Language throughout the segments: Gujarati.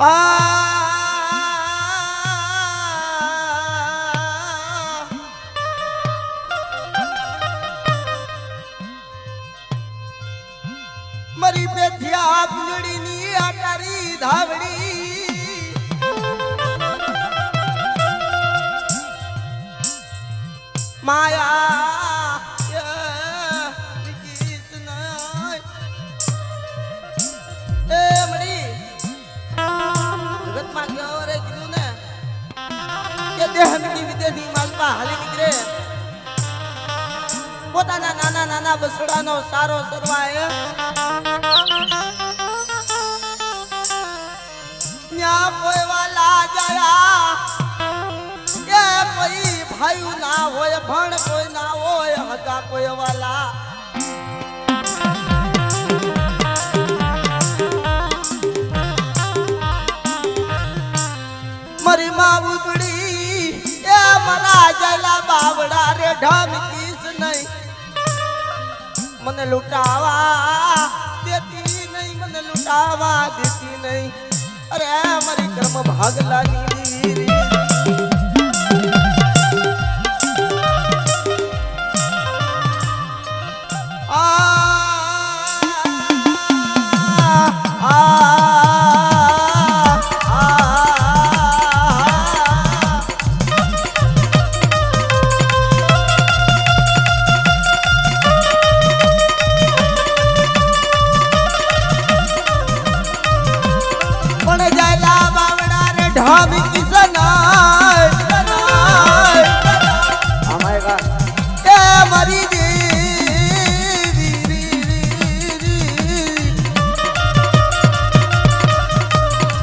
આ વિદેહની હાલી નીકળે. પોતાના નાના નાના બસડાનો સારો સરવાય ન્યા કોઈ જયા. કે કોઈ ભાઈ ના હોય, ભણ કોઈ ના હોય હતા કોઈ ઢમકીસ નહીં. મને લૂંટાવા દેતી નહીં મને લૂંટાવા દેતી નહીં. અરે મારી કર્મ ભાગલાની મારી દેવી,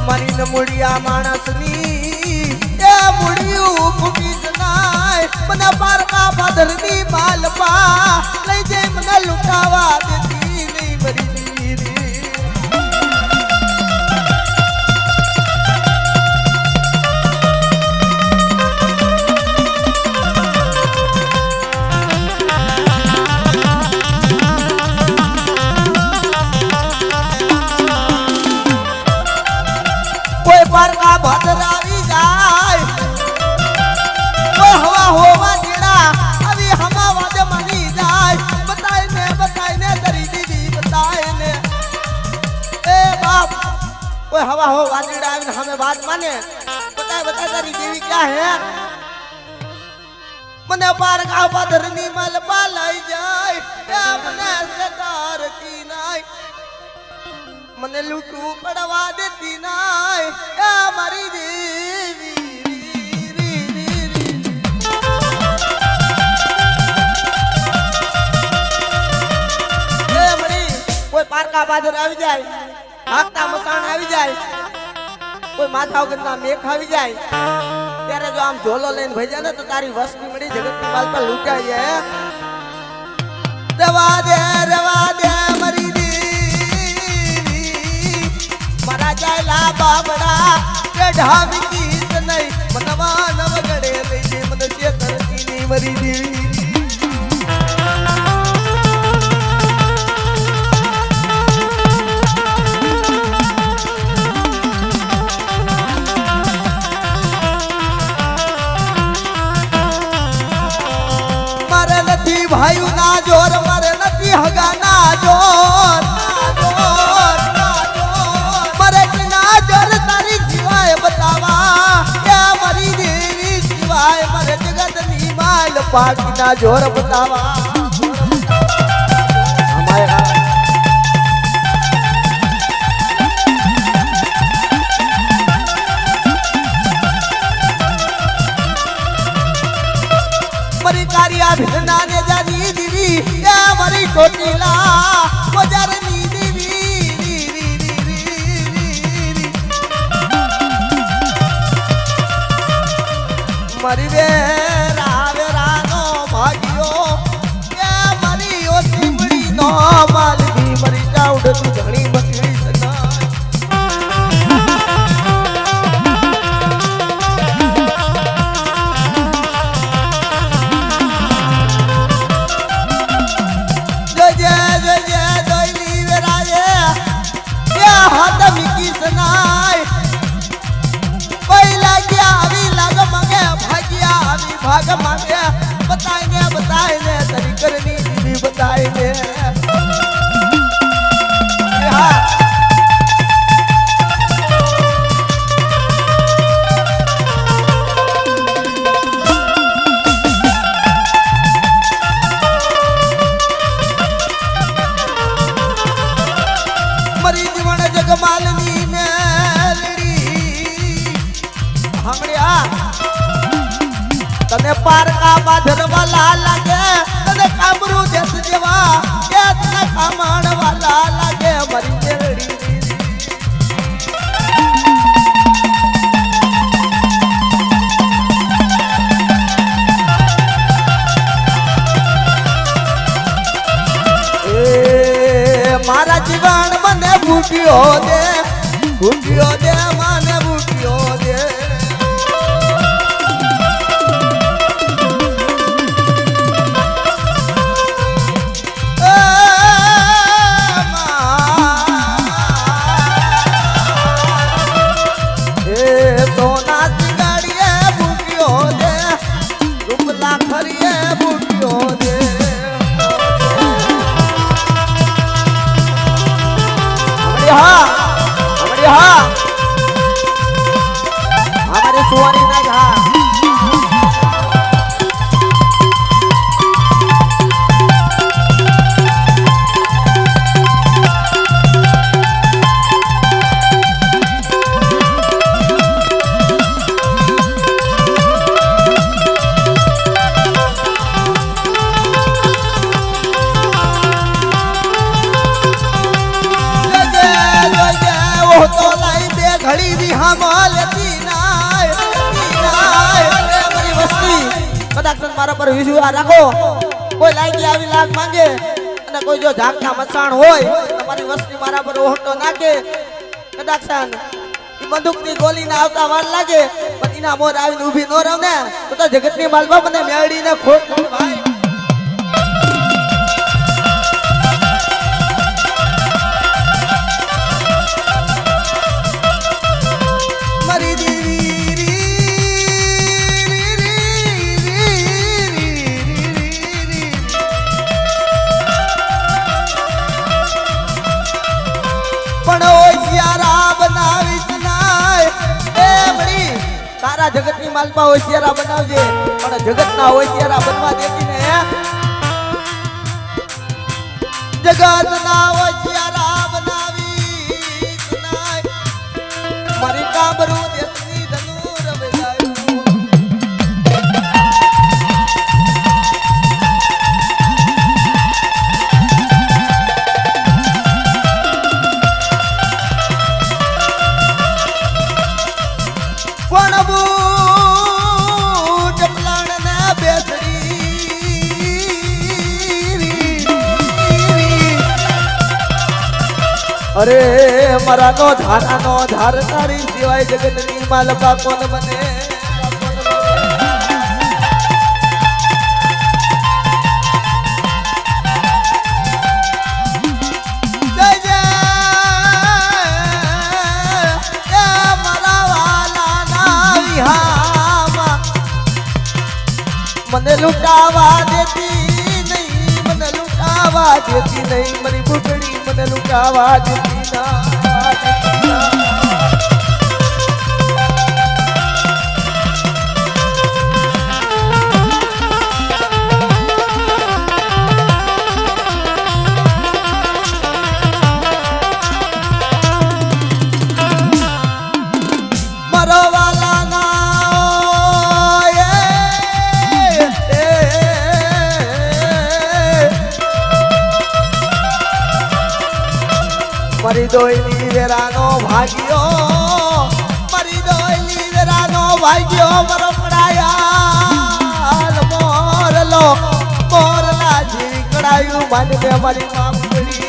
મારી ન મુડિયા માણસની, એ મુડિયું ફૂટી જનાય મને પારકા પાદરની માલપા લઈ જઈ મને લૂંટાવા દેતી. મને પડવા દેતી નાય. મારી દેવી આવી જાય હાકતા મકાન આવી જાય, કોઈ માથા વગરના મેઘ આવી જાય, ત્યારે જો આમ ઝોલો લઈને ભજ્યા ને તો તારી વસ્તી મળી જગતની બાલ પર દે ઢાબી ગીત નહીં મનવા નવ ગડે લઈ જે મન ભાઈ ના જોર માલ પાકી ના જોર બતાવા કા કારિયા ભિન્ના ને ભાગ માંગે બતાય ને બતાય ને તરી કરની દીદી બતાય ને મારા જીવન મને ભૂખ્યો દે ભૂખ્યો દે મારા રાખો. કોઈ લાગી આવી લાગ માંગે અને કોઈ જો ઝાંખા મસાણ હોય તમારી વસ્તી મારા પર ઓહટો નાખે. કદાચ ઈ ગોલી ગોલીને આવતા વાર લાગે, પણ એના મોર આવીને ઊભી ન રહે ને. તો જગતની માલમાં મને મેળીને ખોટ જગતની હોય ત્યારે બનાવજે. પણ હોય જ્યારે બનવા દેતી ને જગતના હોશિયારા અરે મારા નો ધારા નો ધાર તારી સિવાય જગતની માલ કોણ બને. મને લૂંટાવા દેતી નહીં, મને લૂંટાવા દેતી નહીં, મારી બુકડી મને લૂંટાવા દેતી ના મારી દોયલી વેરાનો ભાગ્યો મારી દોયલી વેરાનો ભાગ્યો મારો મોરલો મોરલા જેવી કડાયું માનવે મારી મામડી.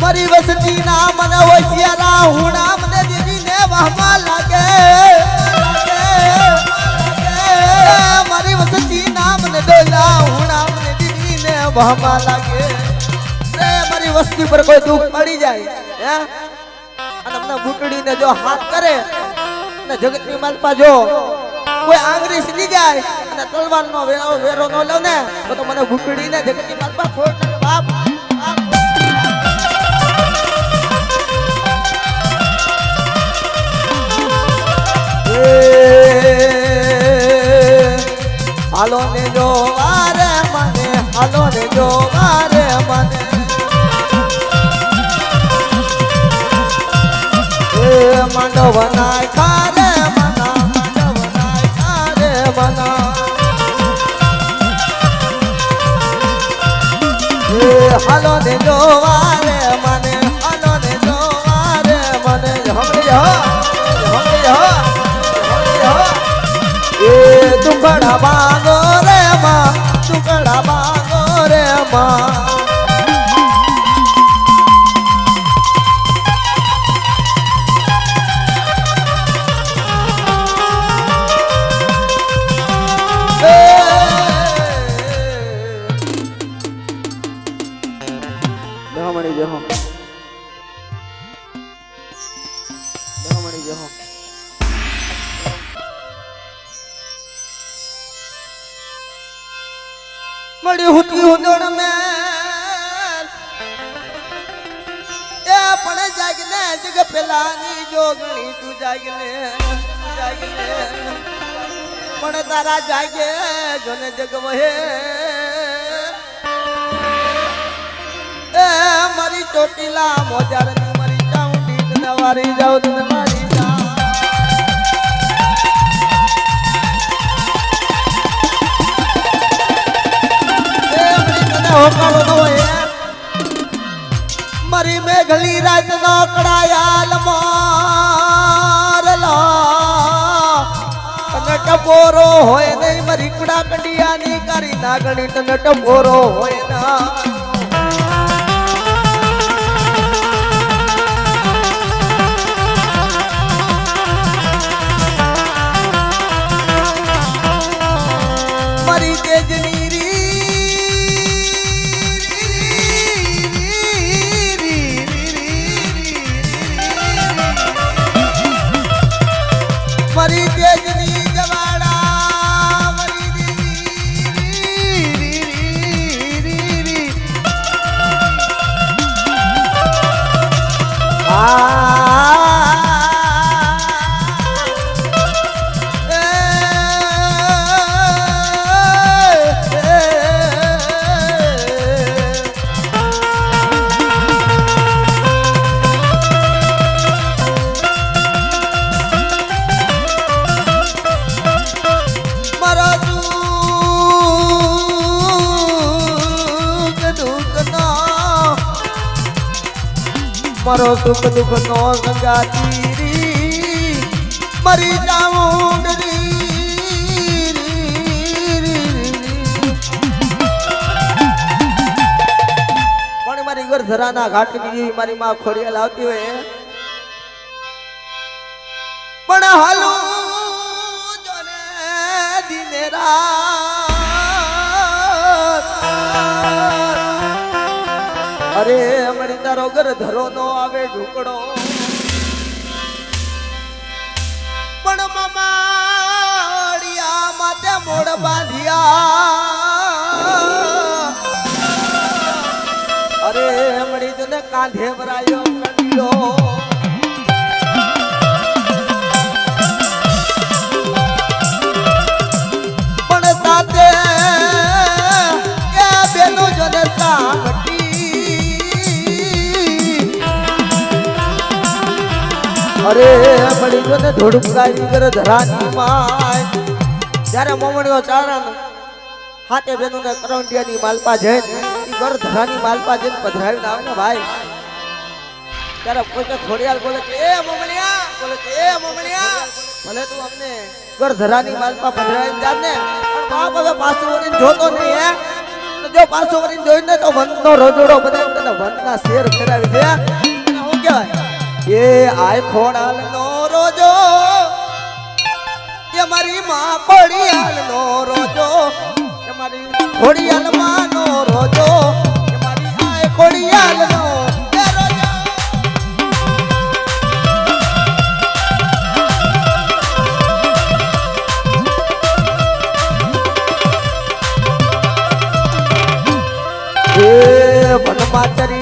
મારી વસતી ના મને હુણા મને મારી વસતી ના મને ડોલા નામ ને દીદી ને બહમા લાગે. ને મારી વસ્તી પર કોઈ દુઃખ પડી જાય, હે? અને અમને ઘૂંટડીને જો હાથ કરે, અને જગતની માલપા જો કોઈ આંગળી સીધી જાય, અને તલવારનો વેરો વેરો ન લઉં ને, તો મને બુટડીને જગતની માલપા ફોડ હાલો ને જો વારે મને, હાલો ને જો વારે મને. માંડવ નાય ખારે મના માંડવ નાય ખારે મના. હાલો ને જો વારે મને, હાલો ને જો વારે મને. હમણી હો હમણી હો એ તું બાંધો દેહો જહો દહમણી જહો મળી હુતી હુંદણ મેલ. એ પણ જાગને જગ પેલાની જોગણી તું જાગને જાગને પણ તારા જાગે જોને જગ વહે. ચોટીલા મોજારની મરી જાઉં તને નવારી જાઉં એ મારી મારી મેઘલી રાત નો કડાયાલ મારલા. તને ટપોરો હોય નહીં, મારી કડા કંડિયાની કારી નાગણી તને ટપોરો હોય ના. મારો સુખ દુઃખ નો સંગાતી મરી જાઉં પણ મારી ઘર ધરાના ઘાટની મારી માં ખોડિયા આવતી હોય. અરે મળી તારો ઘર ધરો નો આવે ઢુકડો પણ મમાડિયા માથે મોડ બાંધ્યા. અરે મળી તને કાંધે ભરાયો કંડિયો પણ સાથે અરે મળી જો ને ધોડું ગાઈ કરે ધરાની માય. જ્યારે મોમણીઓ ચારણ હાથે બેનું ને કરંડિયાની માલપા જઈને ઈ ઘર ધરાની માલપા જઈને પધરાવીને આવે ને ભાઈ. ત્યારે કોઈ તો ખોડિયાલ બોલે કે, એ મોમણિયા બોલે કે, એ મોમણિયા ભલે તું અમને ઘર ધરાની માલપા પધરાવીને જા ને, પણ બાપ હવે પાછું વળીને જોતો નહીં, હે. જો પાછું વળીને જોઈને તો વનનો રજોડો બધા વનના શેર ફેરાવી દે. હું કહેવાય? એ આય ખોડાલ નો રોજો. એ મારી માં પડિયાલ નો રોજો. એ મારી ખોડિયાલમાં નો રોજો. એ મારી આય ખોડિયાલ નો વનમાં ચરી